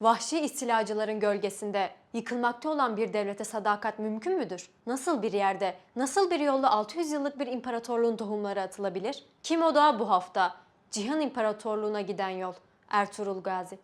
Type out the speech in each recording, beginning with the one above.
Vahşi istilacıların gölgesinde yıkılmakta olan bir devlete sadakat mümkün müdür? Nasıl bir yerde, nasıl bir yolda 600 yıllık bir imparatorluğun tohumları atılabilir? Kim o da bu hafta? Cihan İmparatorluğu'na giden yol. Ertuğrul Gazi.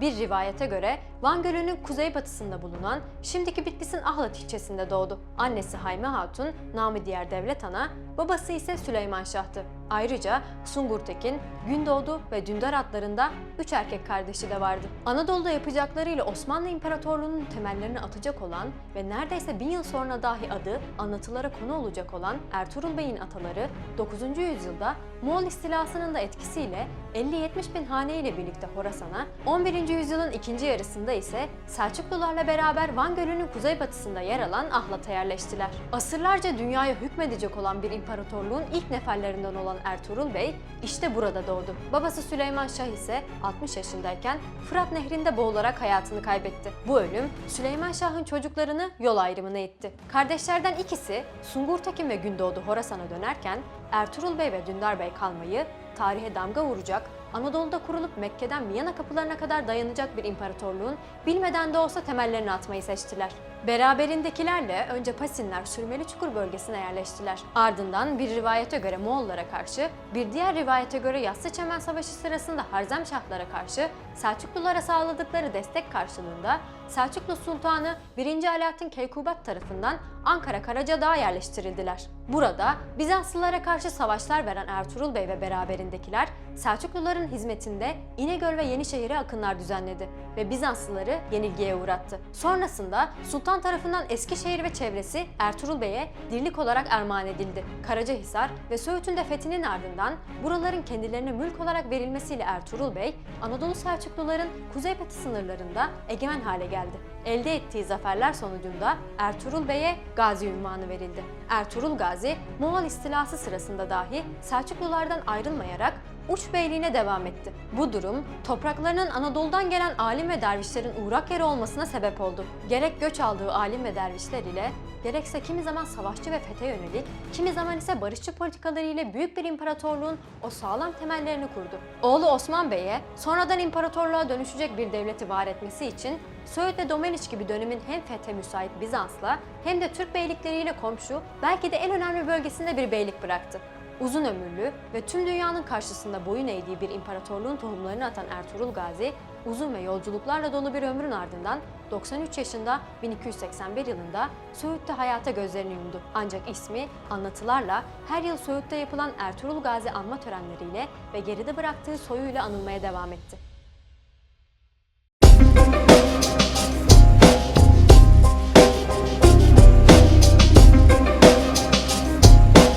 Bir rivayete göre Van Gölü'nün kuzeybatısında bulunan şimdiki Bitlis'in Ahlat ilçesinde doğdu. Annesi Hayme Hatun, namı diğer Devlet Ana, babası ise Süleyman Şah'tı. Ayrıca Sungur Tekin, Gündoğdu ve Dündar adlarında üç erkek kardeşi de vardı. Anadolu'da yapacaklarıyla Osmanlı İmparatorluğu'nun temellerini atacak olan ve neredeyse bin yıl sonra dahi adı anlatılara konu olacak olan Ertuğrul Bey'in ataları 9. yüzyılda Moğol istilasının da etkisiyle 50-70 bin hane ile birlikte Horasan'a, 11. yüzyılın ikinci yarısında ise Selçuklularla beraber Van Gölü'nün kuzeybatısında yer alan Ahlat'a yerleştiler. Asırlarca dünyaya hükmedecek olan bir imparatorluğun ilk neferlerinden olan Ertuğrul Bey işte burada doğdu. Babası Süleyman Şah ise 60 yaşındayken Fırat Nehri'nde boğularak hayatını kaybetti. Bu ölüm Süleyman Şah'ın çocuklarını yol ayrımına itti. Kardeşlerden ikisi Sungur Tekin ve Gündoğdu Horasan'a dönerken Ertuğrul Bey ve Dündar Bey kalmayı tarihe damga vuracak, Anadolu'da kurulup Mekke'den Viyana kapılarına kadar dayanacak bir imparatorluğun bilmeden de olsa temellerini atmayı seçtiler. Beraberindekilerle önce Pasinler Sürmeli Çukur bölgesine yerleştiler. Ardından bir rivayete göre Moğollara karşı, bir diğer rivayete göre Yassı Çemen Savaşı sırasında Harzemşahlara karşı Selçuklulara sağladıkları destek karşılığında Selçuklu Sultanı 1. Alaaddin Keykubat tarafından Ankara Karacadağ'a yerleştirildiler. Burada Bizanslılara karşı savaşlar veren Ertuğrul Bey ve beraberindekiler Selçukluların hizmetinde İnegöl ve Yenişehir'e akınlar düzenledi ve Bizanslıları yenilgiye uğrattı. Sonrasında Sultan tarafından Eskişehir ve çevresi Ertuğrul Bey'e dirlik olarak armağan edildi. Karacahisar ve Söğüt'ün de fethinin ardından buraların kendilerine mülk olarak verilmesiyle Ertuğrul Bey, Anadolu Selçukluların kuzeybatı sınırlarında egemen hale geldi. Elde ettiği zaferler sonucunda Ertuğrul Bey'e Gazi ünvanı verildi. Ertuğrul Gazi, Moğol istilası sırasında dahi Selçuklulardan ayrılmayarak Uç Beyliğine devam etti. Bu durum topraklarının Anadolu'dan gelen alim ve dervişlerin uğrak yeri olmasına sebep oldu. Gerek göç aldığı alim ve dervişler ile gerekse kimi zaman savaşçı ve fethe yönelik, kimi zaman ise barışçı politikaları ile büyük bir imparatorluğun o sağlam temellerini kurdu. Oğlu Osman Bey'e sonradan imparatorluğa dönüşecek bir devleti var etmesi için Söğüt ve Domaniç gibi dönemin hem fethe müsait Bizans'la hem de Türk beylikleriyle komşu belki de en önemli bölgesinde bir beylik bıraktı. Uzun ömürlü ve tüm dünyanın karşısında boyun eğdiği bir imparatorluğun tohumlarını atan Ertuğrul Gazi, uzun ve yolculuklarla dolu bir ömrün ardından 93 yaşında 1281 yılında Söğüt'te hayata gözlerini yumdu. Ancak ismi anlatılarla her yıl Söğüt'te yapılan Ertuğrul Gazi anma törenleriyle ve geride bıraktığı soyuyla anılmaya devam etti. Müzik